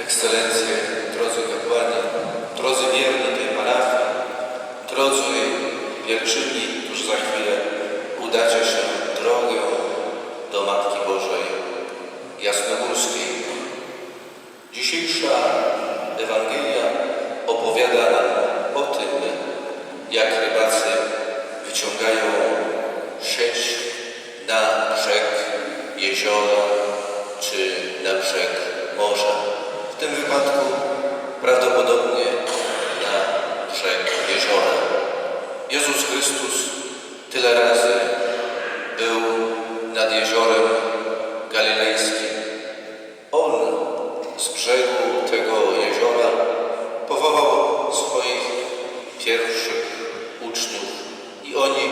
Ekscelencje, drodzy kapłani, drodzy wierni tej parafii, drodzy pielgrzymi, którzy za chwilę udacie się drogę do Matki Bożej Jasnogórskiej. Dzisiejsza Ewangelia opowiada nam o tym, jak rybacy wyciągają sieć na brzeg jeziora czy na brzeg morza. W tym wypadku prawdopodobnie na brzeg jeziora. Jezus Chrystus tyle razy był nad jeziorem galilejskim. On z brzegu tego jeziora powołał swoich pierwszych uczniów i oni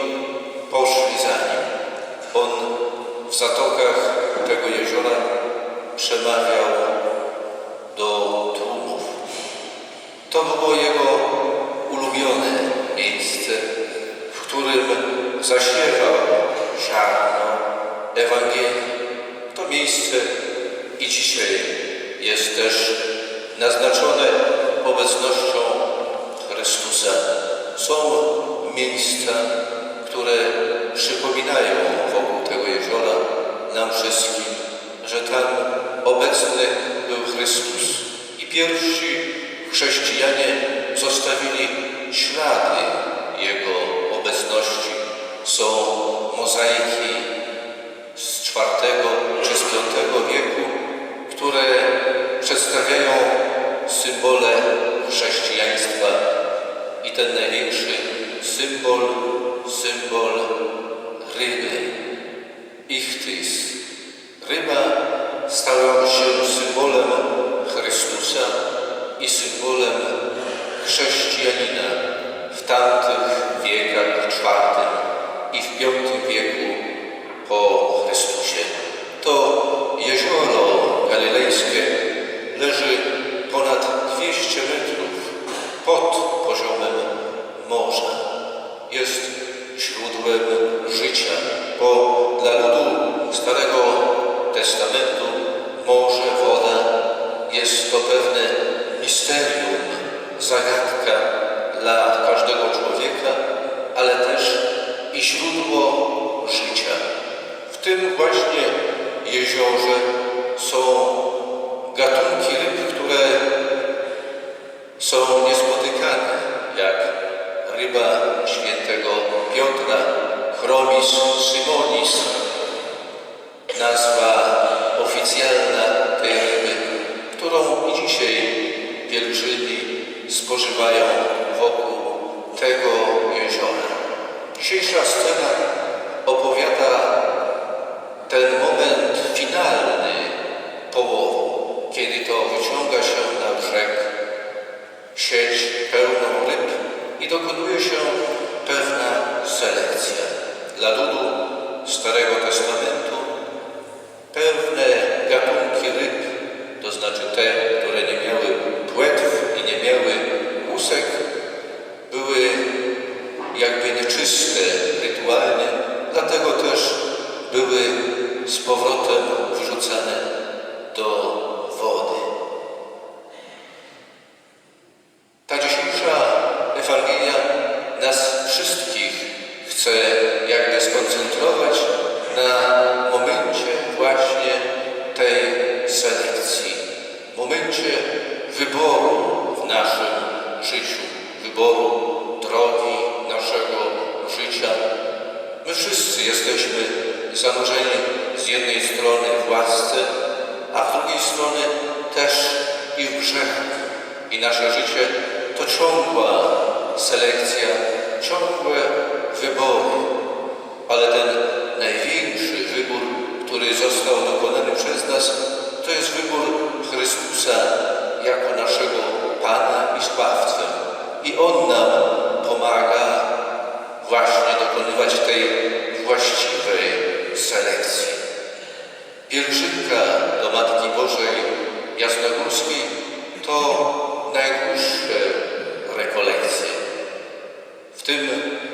poszli za nim. On w zatokach tego jeziora przemawiał do tłumów. To było jego ulubione miejsce, w którym zaśpiewał ziarno Ewangelii. To miejsce i dzisiaj jest też naznaczone obecnością Chrystusa. Są miejsca, które przypominają wokół tego jeziora nam wszystkim, że tam obecny był Chrystus. I pierwsi chrześcijanie zostawili ślady Jego. Są mozaiki z IV czy z V wieku, które przedstawiają symbole chrześcijaństwa. I ten największy symbol, symbol ryby, ichtys. Ryba stała się symbolem Chrystusa i symbolem chrześcijanina w tamtych wiekach, IV i w V wieku po Chrystusie. To jezioro galilejskie leży ponad 200 metrów pod poziomem morza. Jest źródłem życia, bo dla ludu Starego Testamentu morze, woda jest to pewne misterium, zagadka dla każdego człowieka, ale też i źródło życia. W tym właśnie jeziorze są gatunki ryb, które są niespotykane, jak ryba świętego Piotra, chromis symonis, nazwa oficjalna tej ryby, którą i dzisiaj pielgrzymi spożywają wokół tego jeziora. Dzisiejsza scena opowiada moment finalny połowu, kiedy to wyciąga się na brzeg sieć pełną ryb i dokonuje się pewna selekcja. Dla ludu Starego Testamentu pewne gatunki ryb, to znaczy te, które nie miały płetw i nie miały łusek, były jakby nieczyste rytualnie, dlatego też były z powrotem wyrzucane do wody. Ta dzisiejsza Ewangelia nas wszystkich chce jakby skoncentrować na momencie właśnie tej selekcji, momencie wyboru w naszym życiu, wyboru drogi naszego życia. My wszyscy jesteśmy zanurzeni z jednej strony w łasce, a z drugiej strony też i w grzechach. I nasze życie to ciągła selekcja, ciągłe wybory. Ale ten największy wybór, który został dokonany przez nas, to jest wybór Chrystusa jako naszego Pana i Zbawcę. I On nam pomaga właśnie dokonywać tej właściwej selekcji. Pielgrzymka do Matki Bożej Jasnogórskiej to najdłuższe rekolekcje. W tym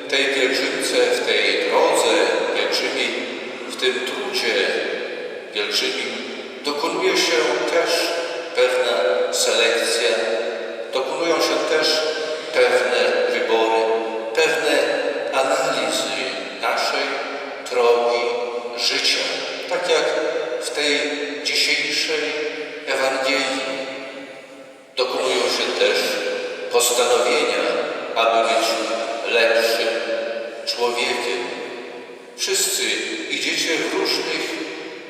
tej pielgrzymce, w tej drodze pielgrzymi, w tym trudzie pielgrzymim dokonuje się też pewna selekcja, też pewne wybory, pewne analizy naszej drogi życia. Tak jak w tej dzisiejszej Ewangelii dokonują się też postanowienia, aby być lepszym człowiekiem. Wszyscy idziecie w różnych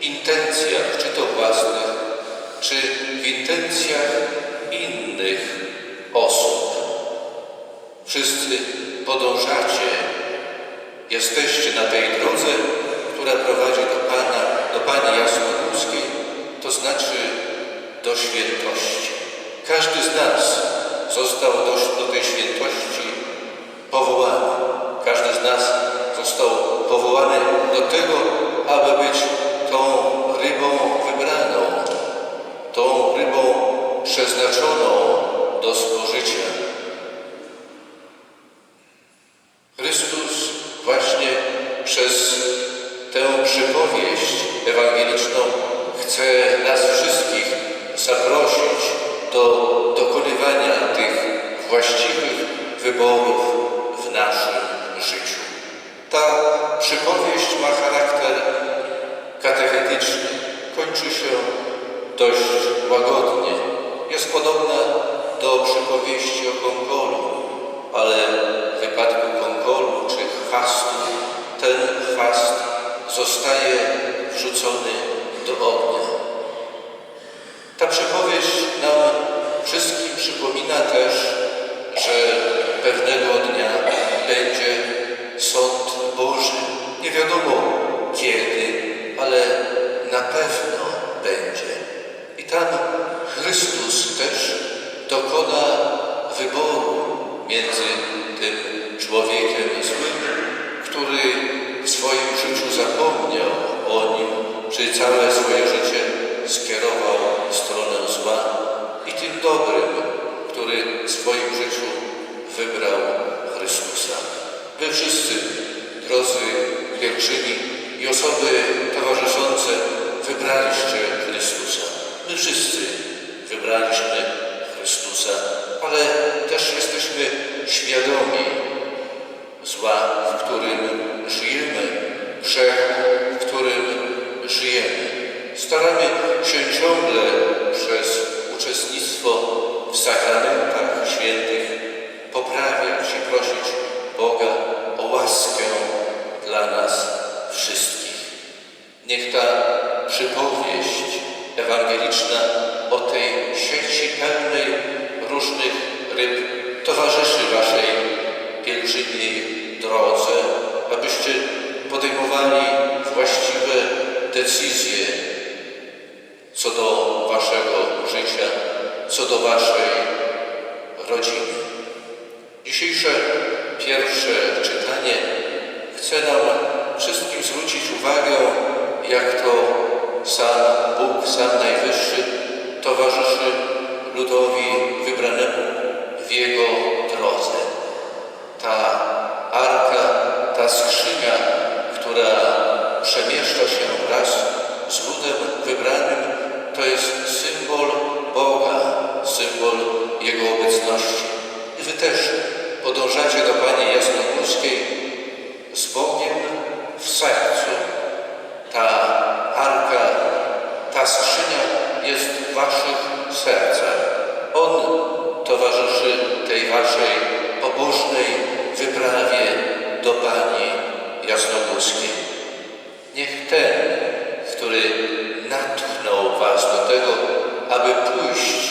intencjach, czy to własnych, czy w intencjach innych osób. Wszyscy podążacie, jesteście na tej drodze, która prowadzi do Pana, do Pani Jasnogórskiej, to znaczy do świętości. Każdy z nas został do, do tej świętości powołany. Każdy z nas został powołany do tego, aby być tą rybą wybraną, tą rybą przeznaczoną spożycia. Chrystus właśnie przez tę przypowieść ewangeliczną chce nas wszystkich zaprosić do dokonywania tych właściwych wyborów w naszym życiu. Ta przypowieść ma charakter katechetyczny, kończy się dość łagodnie. Jest podobna do przypowieści o kongolu, ale w wypadku kongolu czy chwastu, ten chwast zostaje wrzucony do ognia. Ta przypowieść nam wszystkim przypomina też, że pewnego dnia będzie sąd Boży. Nie wiadomo kiedy, ale na pewno będzie. I tam Chrystus też dokona wyboru między tym człowiekiem złym, który w swoim życiu zapomniał o nim, czy całe swoje życie skierował w stronę zła, i tym dobrym, który w swoim życiu wybrał Chrystusa. Wy wszyscy, drodzy pielgrzymi i osoby towarzyszące, wybraliście Chrystusa. My wszyscy wybraliśmy Chrystusa, ale też jesteśmy świadomi zła, w którym żyjemy, grzechu, w którym żyjemy. Staramy się ciągle przez uczestnictwo w sakramentach świętych poprawiać i prosić Boga o łaskę dla nas wszystkich. Niech ta przypowieść ewangeliczna o tej sieci pełnej różnych ryb towarzyszy Waszej pielgrzymiej drodze, abyście podejmowali właściwe decyzje co do Waszego życia, co do Waszej rodziny. Dzisiejsze pierwsze czytanie chce nam wszystkim zwrócić uwagę, jak to sam Bóg, sam Najwyższy towarzyszy ludowi wybranemu w jego drodze. Ta arka, ta skrzynia, która przemieszcza się wraz z ludem wybranym, to jest symbol Boga, symbol Jego obecności. I Wy też podążacie do Pani Jasnogórskiej z Bogiem w sercu. Ta arka, skrzynia jest w Waszych sercach. On towarzyszy tej Waszej pobożnej wyprawie do Pani Jasnogórskiej. Niech ten, który natchnął Was do tego, aby pójść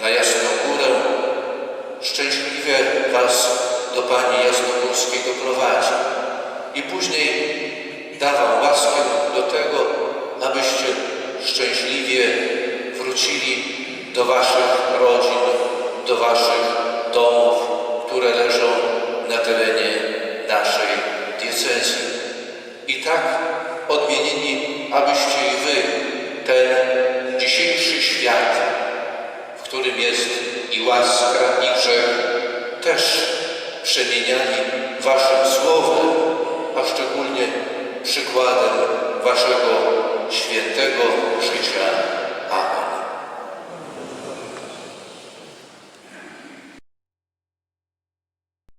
na Jasną Górę, szczęśliwie Was do Pani Jasnogórskiej doprowadzi i później da Wam łaskę do tego, abyście szczęśliwie wrócili do Waszych rodzin, do Waszych domów, które leżą na terenie naszej diecezji. I tak odmienieni, abyście i Wy ten dzisiejszy świat, w którym jest i łaska, i grzech, też przemieniali Waszym słowem, a szczególnie przykładem Waszego świętego życia. Amen.